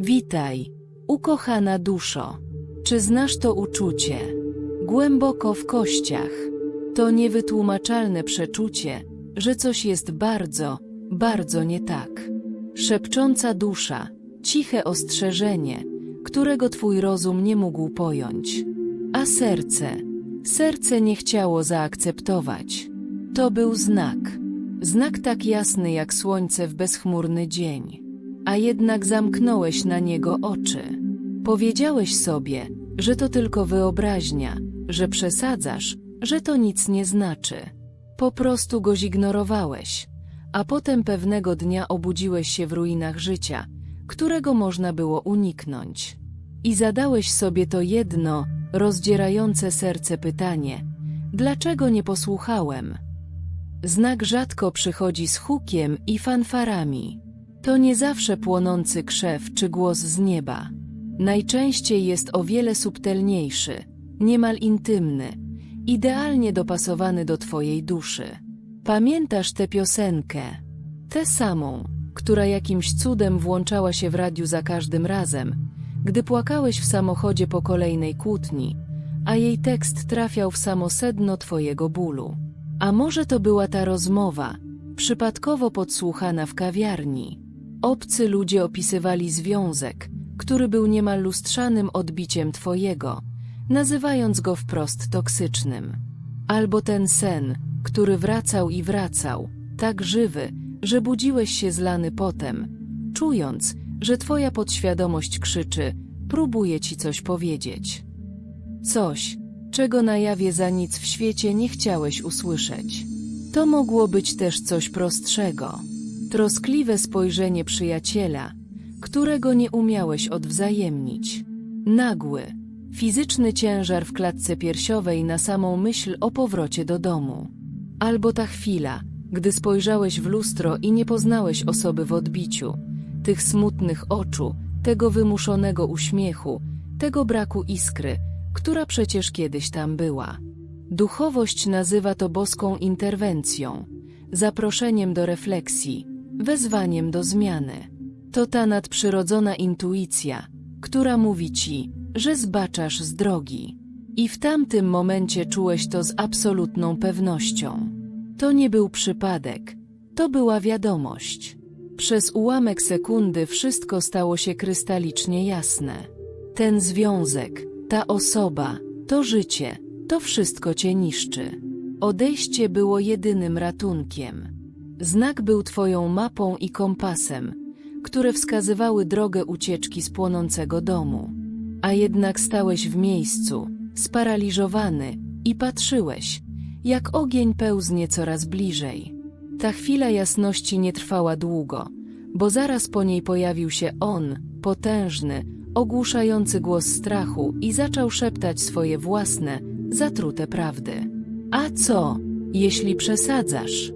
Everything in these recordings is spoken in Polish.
Witaj, ukochana duszo. Czy znasz to uczucie? Głęboko w kościach. To niewytłumaczalne przeczucie, że coś jest bardzo, bardzo nie tak. Szepcząca dusza, ciche ostrzeżenie, którego twój rozum nie mógł pojąć. A serce, serce nie chciało zaakceptować. To był znak. Znak tak jasny jak słońce w bezchmurny dzień. A jednak zamknąłeś na niego oczy. Powiedziałeś sobie, że to tylko wyobraźnia, że przesadzasz, że to nic nie znaczy. Po prostu go zignorowałeś, a potem pewnego dnia obudziłeś się w ruinach życia, którego można było uniknąć. I zadałeś sobie to jedno, rozdzierające serce pytanie: dlaczego nie posłuchałem? Znak rzadko przychodzi z hukiem i fanfarami. To nie zawsze płonący krzew czy głos z nieba. Najczęściej jest o wiele subtelniejszy, niemal intymny, idealnie dopasowany do Twojej duszy. Pamiętasz tę piosenkę? Tę samą, która jakimś cudem włączała się w radiu za każdym razem, gdy płakałeś w samochodzie po kolejnej kłótni, a jej tekst trafiał w samo sedno Twojego bólu. A może to była ta rozmowa, przypadkowo podsłuchana w kawiarni. Obcy ludzie opisywali związek, który był niemal lustrzanym odbiciem Twojego, nazywając go wprost toksycznym. Albo ten sen, który wracał i wracał, tak żywy, że budziłeś się zlany potem, czując, że Twoja podświadomość krzyczy, próbuje Ci coś powiedzieć. Coś, czego na jawie za nic w świecie nie chciałeś usłyszeć. To mogło być też coś prostszego. Troskliwe spojrzenie przyjaciela, którego nie umiałeś odwzajemnić. Nagły, fizyczny ciężar w klatce piersiowej na samą myśl o powrocie do domu. Albo ta chwila, gdy spojrzałeś w lustro i nie poznałeś osoby w odbiciu, tych smutnych oczu, tego wymuszonego uśmiechu, tego braku iskry, która przecież kiedyś tam była. Duchowość nazywa to boską interwencją, zaproszeniem do refleksji, wezwaniem do zmiany. To ta nadprzyrodzona intuicja, która mówi ci, że zbaczasz z drogi. I w tamtym momencie czułeś to z absolutną pewnością. To nie był przypadek, to była wiadomość. Przez ułamek sekundy wszystko stało się krystalicznie jasne. Ten związek, ta osoba, to życie, to wszystko cię niszczy. Odejście było jedynym ratunkiem. Znak był twoją mapą i kompasem, które wskazywały drogę ucieczki z płonącego domu. A jednak stałeś w miejscu, sparaliżowany, i patrzyłeś, jak ogień pełznie coraz bliżej. Ta chwila jasności nie trwała długo, bo zaraz po niej pojawił się on, potężny, ogłuszający głos strachu i zaczął szeptać swoje własne, zatrute prawdy. A co, jeśli przesadzasz?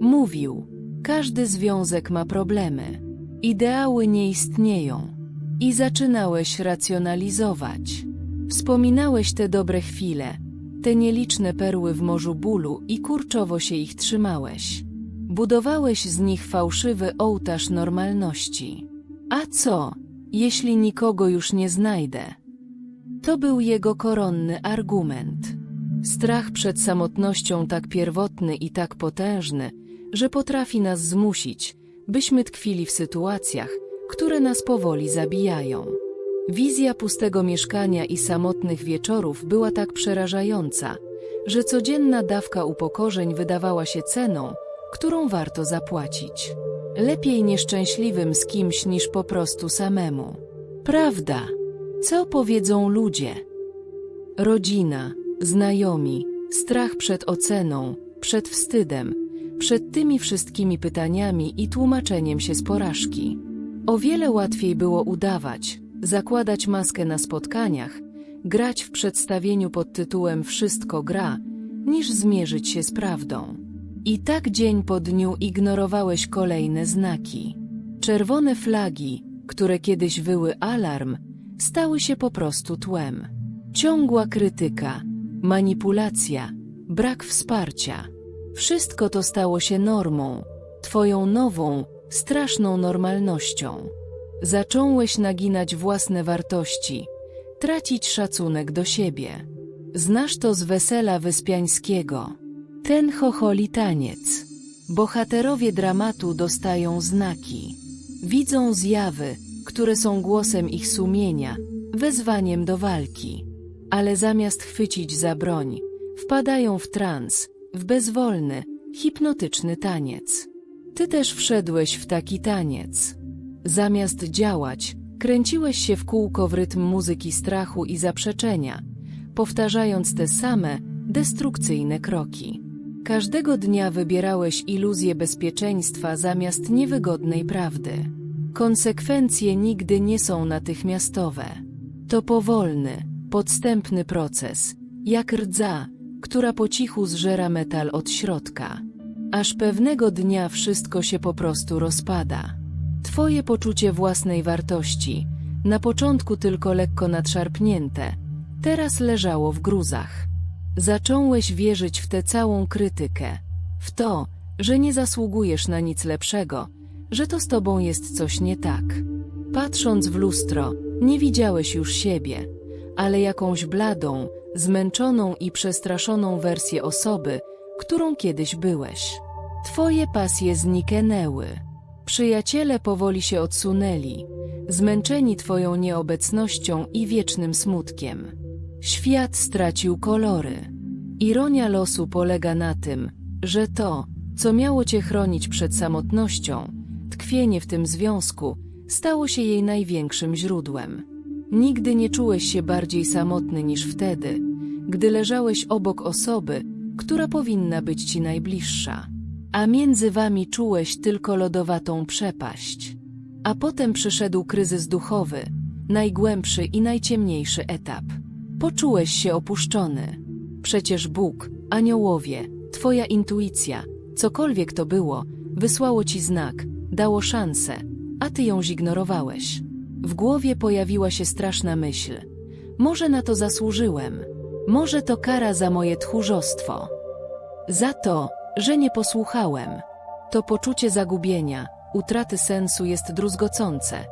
Mówił, każdy związek ma problemy. Ideały nie istnieją. I zaczynałeś racjonalizować. Wspominałeś te dobre chwile, te nieliczne perły w morzu bólu i kurczowo się ich trzymałeś. Budowałeś z nich fałszywy ołtarz normalności. A co, jeśli nikogo już nie znajdę? To był jego koronny argument. Strach przed samotnością tak pierwotny i tak potężny, że potrafi nas zmusić, byśmy tkwili w sytuacjach, które nas powoli zabijają. Wizja pustego mieszkania i samotnych wieczorów była tak przerażająca, że codzienna dawka upokorzeń wydawała się ceną, którą warto zapłacić. Lepiej nieszczęśliwym z kimś niż po prostu samemu. Prawda. Co powiedzą ludzie? Rodzina, znajomi, strach przed oceną, przed wstydem, przed tymi wszystkimi pytaniami i tłumaczeniem się z porażki. O wiele łatwiej było udawać, zakładać maskę na spotkaniach, grać w przedstawieniu pod tytułem Wszystko gra, niż zmierzyć się z prawdą. I tak dzień po dniu ignorowałeś kolejne znaki. Czerwone flagi, które kiedyś wyły alarm, stały się po prostu tłem. Ciągła krytyka, manipulacja, brak wsparcia. Wszystko to stało się normą, twoją nową, straszną normalnością. Zacząłeś naginać własne wartości, tracić szacunek do siebie. Znasz to z wesela Wyspiańskiego. Ten chocholi taniec. Bohaterowie dramatu dostają znaki. Widzą zjawy, które są głosem ich sumienia, wezwaniem do walki. Ale zamiast chwycić za broń, wpadają w trans, w bezwolny, hipnotyczny taniec. Ty też wszedłeś w taki taniec. Zamiast działać, kręciłeś się w kółko w rytm muzyki strachu i zaprzeczenia, powtarzając te same, destrukcyjne kroki. Każdego dnia wybierałeś iluzję bezpieczeństwa zamiast niewygodnej prawdy. Konsekwencje nigdy nie są natychmiastowe. To powolny, podstępny proces, jak rdza, która po cichu zżera metal od środka. Aż pewnego dnia wszystko się po prostu rozpada. Twoje poczucie własnej wartości, na początku tylko lekko nadszarpnięte, teraz leżało w gruzach. Zacząłeś wierzyć w tę całą krytykę, w to, że nie zasługujesz na nic lepszego, że to z tobą jest coś nie tak. Patrząc w lustro, nie widziałeś już siebie, ale jakąś bladą, zmęczoną i przestraszoną wersję osoby, którą kiedyś byłeś. Twoje pasje zniknęły. Przyjaciele powoli się odsunęli, zmęczeni twoją nieobecnością i wiecznym smutkiem. Świat stracił kolory. Ironia losu polega na tym, że to, co miało cię chronić przed samotnością, tkwienie w tym związku, stało się jej największym źródłem. Nigdy nie czułeś się bardziej samotny niż wtedy, gdy leżałeś obok osoby, która powinna być ci najbliższa. A między wami czułeś tylko lodowatą przepaść. A potem przyszedł kryzys duchowy, najgłębszy i najciemniejszy etap. Poczułeś się opuszczony. Przecież Bóg, aniołowie, twoja intuicja, cokolwiek to było, wysłało ci znak, dało szansę, a ty ją zignorowałeś. W głowie pojawiła się straszna myśl. Może na to zasłużyłem. Może to kara za moje tchórzostwo. Za to, że nie posłuchałem. To poczucie zagubienia, utraty sensu jest druzgocące,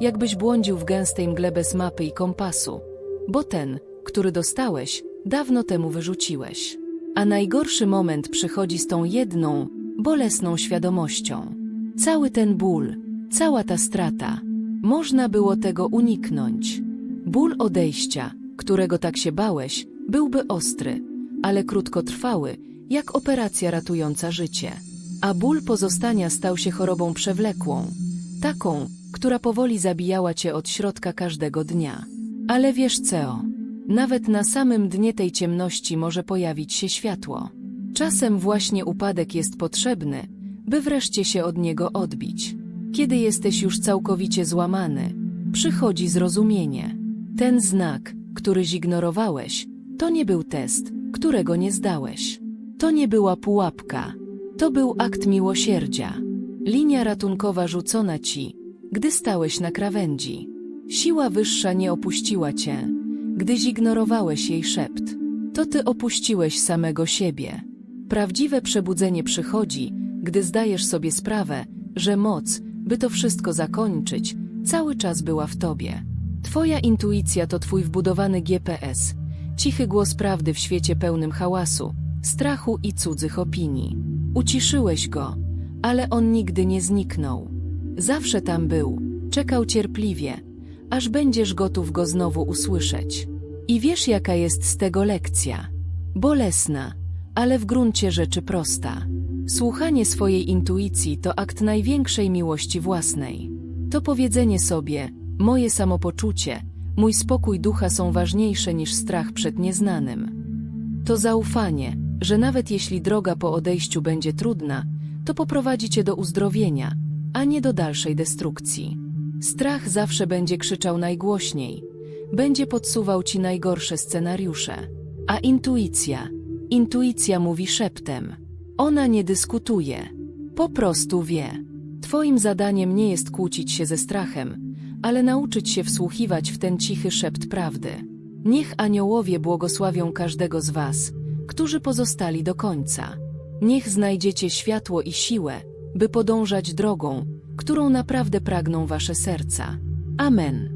jakbyś błądził w gęstej mgle bez mapy i kompasu, bo ten, który dostałeś, dawno temu wyrzuciłeś. A najgorszy moment przychodzi z tą jedną, bolesną świadomością. Cały ten ból, cała ta strata, można było tego uniknąć. Ból odejścia, którego tak się bałeś, byłby ostry, ale krótkotrwały, jak operacja ratująca życie. A ból pozostania stał się chorobą przewlekłą, taką, która powoli zabijała cię od środka każdego dnia. Ale wiesz co? Nawet na samym dnie tej ciemności może pojawić się światło. Czasem właśnie upadek jest potrzebny, by wreszcie się od niego odbić. Kiedy jesteś już całkowicie złamany, przychodzi zrozumienie. Ten znak, który zignorowałeś, to nie był test, którego nie zdałeś. To nie była pułapka. To był akt miłosierdzia. Linia ratunkowa rzucona ci, gdy stałeś na krawędzi. Siła wyższa nie opuściła cię, gdy zignorowałeś jej szept. To ty opuściłeś samego siebie. Prawdziwe przebudzenie przychodzi, gdy zdajesz sobie sprawę, że moc, by to wszystko zakończyć, cały czas była w tobie. Twoja intuicja to twój wbudowany GPS, cichy głos prawdy w świecie pełnym hałasu, strachu i cudzych opinii. Uciszyłeś go, ale on nigdy nie zniknął. Zawsze tam był, czekał cierpliwie, aż będziesz gotów go znowu usłyszeć. I wiesz, jaka jest z tego lekcja. Bolesna, ale w gruncie rzeczy prosta. Słuchanie swojej intuicji to akt największej miłości własnej. To powiedzenie sobie, moje samopoczucie, mój spokój ducha są ważniejsze niż strach przed nieznanym. To zaufanie, że nawet jeśli droga po odejściu będzie trudna, to poprowadzi cię do uzdrowienia, a nie do dalszej destrukcji. Strach zawsze będzie krzyczał najgłośniej, będzie podsuwał ci najgorsze scenariusze. A intuicja, intuicja mówi szeptem. Ona nie dyskutuje, po prostu wie. Twoim zadaniem nie jest kłócić się ze strachem, ale nauczyć się wsłuchiwać w ten cichy szept prawdy. Niech aniołowie błogosławią każdego z was, którzy pozostali do końca. Niech znajdziecie światło i siłę, by podążać drogą, którą naprawdę pragną wasze serca. Amen.